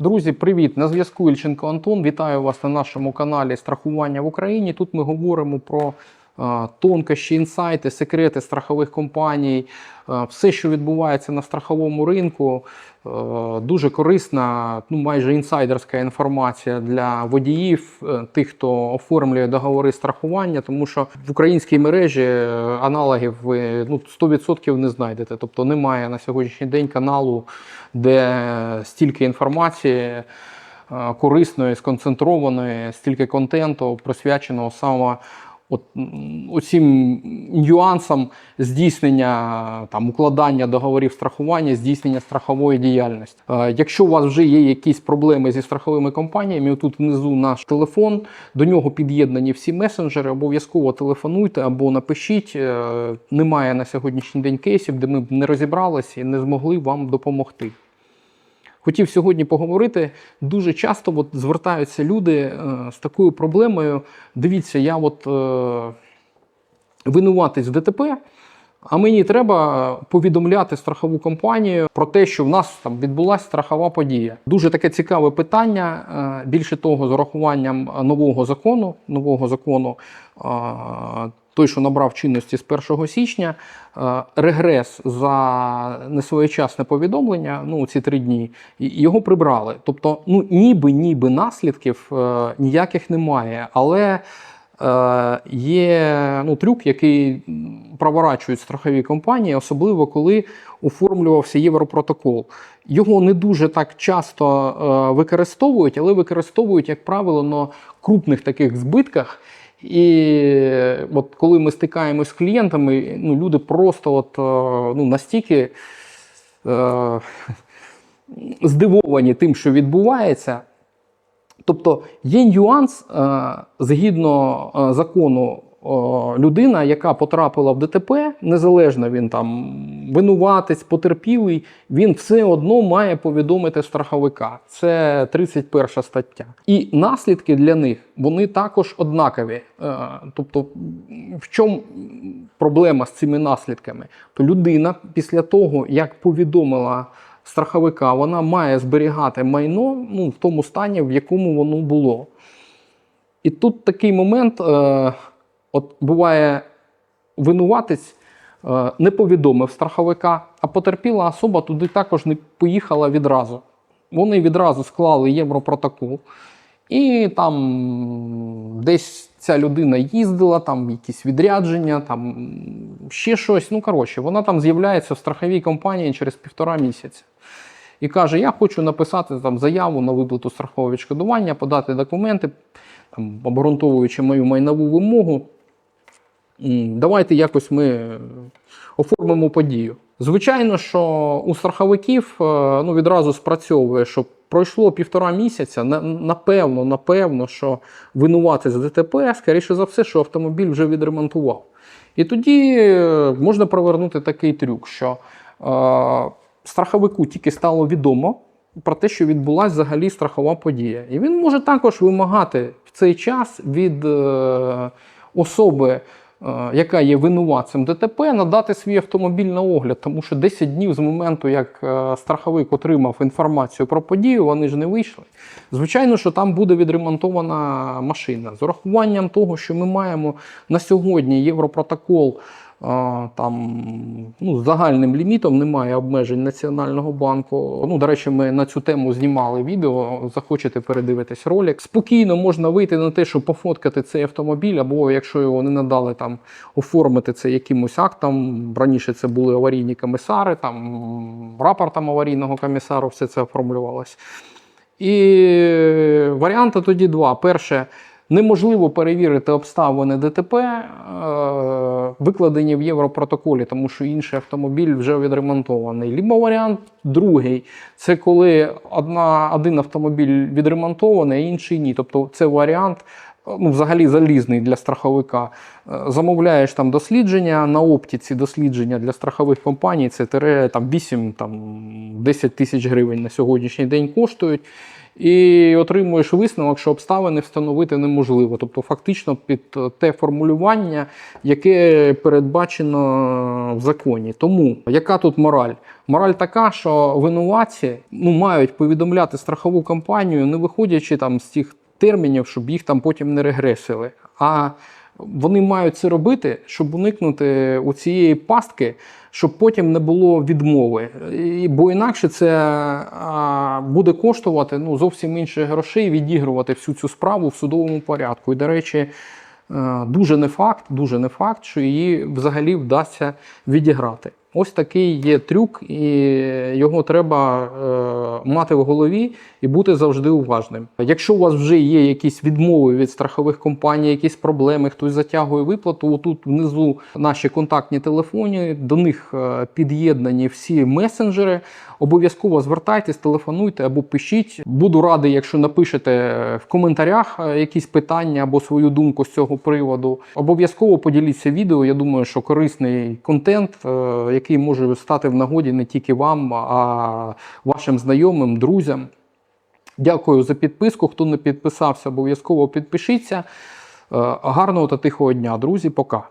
Друзі, привіт! На зв'язку Ільченко Антон. Вітаю вас на нашому каналі Страхування в Україні. Тут ми говоримо про тонкощі, інсайти, секрети страхових компаній, все, що відбувається на страховому ринку. Дуже корисна, ну майже інсайдерська інформація для водіїв, е, тих, хто оформлює договори страхування, тому що в українській мережі е, аналогів ви ну, 100% не знайдете. Тобто немає на сьогоднішній день каналу, де стільки інформації е, корисної, сконцентрованої, стільки контенту, присвяченого саме от, оцім нюансам здійснення там, укладання договорів страхування, здійснення страхової діяльності. Е, Якщо у вас вже є якісь проблеми зі страховими компаніями, тут внизу наш телефон, до нього під'єднані всі месенджери, обов'язково телефонуйте або напишіть. Е, Немає на сьогоднішній день кейсів, де ми б не розібралися і не змогли вам допомогти. Хотів сьогодні поговорити. Дуже часто от звертаються люди е, з такою проблемою. Дивіться, я от е, винуватись в ДТП, а мені треба повідомляти страхову компанію про те, що в нас там відбулася страхова подія. Дуже таке цікаве питання. Е, Більше того, з урахуванням нового закону, нового закону. Той, що набрав чинності з 1 січня, е, регрес за несвоєчасне повідомлення, ну ці три дні, його прибрали. Тобто, ну ніби ніби наслідків е, ніяких немає, але е, є ну, трюк, який проворачують страхові компанії, особливо коли оформлювався Європротокол. Його не дуже так часто використовують, але використовують, як правило, на крупних таких збитках. І от коли ми стикаємось з клієнтами, ну, люди просто от, е, ну, настільки е, здивовані тим, що відбувається. Тобто є нюанс, е, згідно е, закону, е, людина, яка потрапила в ДТП, незалежно він там винуватець, потерпілий, він все одно має повідомити страховика. Це 31 стаття. І наслідки для них вони також однакові. Е, Тобто, в чому проблема з цими наслідками? То людина після того, як повідомила страховика, вона має зберігати майно ну, в тому стані, в якому воно було. І тут такий момент, е, от буває, винуватець не повідомив страховика, а потерпіла особа туди також не поїхала відразу. Вони відразу склали Європротокол. І там десь ця людина їздила, там якісь відрядження, там ще щось. Ну, коротше, вона там з'являється в страховій компанії через півтора місяця. І каже: Я хочу написати там заяву на виплату страхового відшкодування, подати документи, там, обґрунтовуючи мою майнову вимогу. Давайте якось ми оформимо подію. Звичайно, що у страховиків е, ну, відразу спрацьовує, що пройшло півтора місяця. Напевно, напевно, що винуватець ДТП, скоріше за все, що автомобіль вже відремонтував. І тоді е, можна провернути такий трюк, що е, страховику тільки стало відомо про те, що відбулася взагалі страхова подія. І він може також вимагати в цей час від е, особи, яка є винуватцем ДТП, надати свій автомобіль на огляд, тому що 10 днів з моменту, як е, страховик отримав інформацію про подію, вони ж не вийшли. Звичайно, що там буде відремонтована машина. З урахуванням того, що ми маємо на сьогодні Європротокол. Там ну, загальним лімітом немає обмежень Національного банку. Ну, до речі, ми на цю тему знімали відео. Захочете передивитись ролик. Спокійно можна вийти на те, щоб пофоткати цей автомобіль, або якщо його не надали, там оформити це якимось актом. Раніше це були аварійні комісари, там рапортом аварійного комісару все це оформлювалось. І варіанти тоді два. Перше, неможливо перевірити обставини ДТП, е, викладені в Європротоколі, тому що інший автомобіль вже відремонтований. Либо варіант другий це коли одна, один автомобіль відремонтований, а інший ні. Тобто це варіант ну, взагалі залізний для страховика. Е, Замовляєш там дослідження на оптиці, дослідження для страхових компаній, це тире там 8 там 10 тисяч гривень на сьогоднішній день коштують. І отримуєш висновок, що обставини встановити неможливо. Тобто, фактично під те формулювання, яке передбачено в законі. Тому яка тут мораль? Мораль така, що винуватці ну, мають повідомляти страхову компанію, не виходячи там з тих термінів, щоб їх там потім не регресили. А вони мають це робити, щоб уникнути у цієї пастки, щоб потім не було відмови. Бо інакше це а, буде коштувати ну, зовсім інше грошей, відігрувати всю цю справу в судовому порядку. І, до речі, е, дуже не факт, дуже не факт, що її взагалі вдасться відіграти. Ось такий є трюк, і його треба е, мати в голові і бути завжди уважним. Якщо у вас вже є якісь відмови від страхових компаній, якісь проблеми, хтось затягує виплату, отут внизу наші контактні телефони, до них е, під'єднані всі месенджери. Обов'язково звертайтесь, телефонуйте або пишіть. Буду радий, якщо напишете в коментарях е, якісь питання або свою думку з цього приводу. Обов'язково поділіться відео. Я думаю, що корисний контент, е, який може стати в нагоді не тільки вам, а вашим знайомим, друзям. Дякую за підписку. Хто не підписався, обов'язково підпишіться. Е, Гарного та тихого дня, друзі. Пока.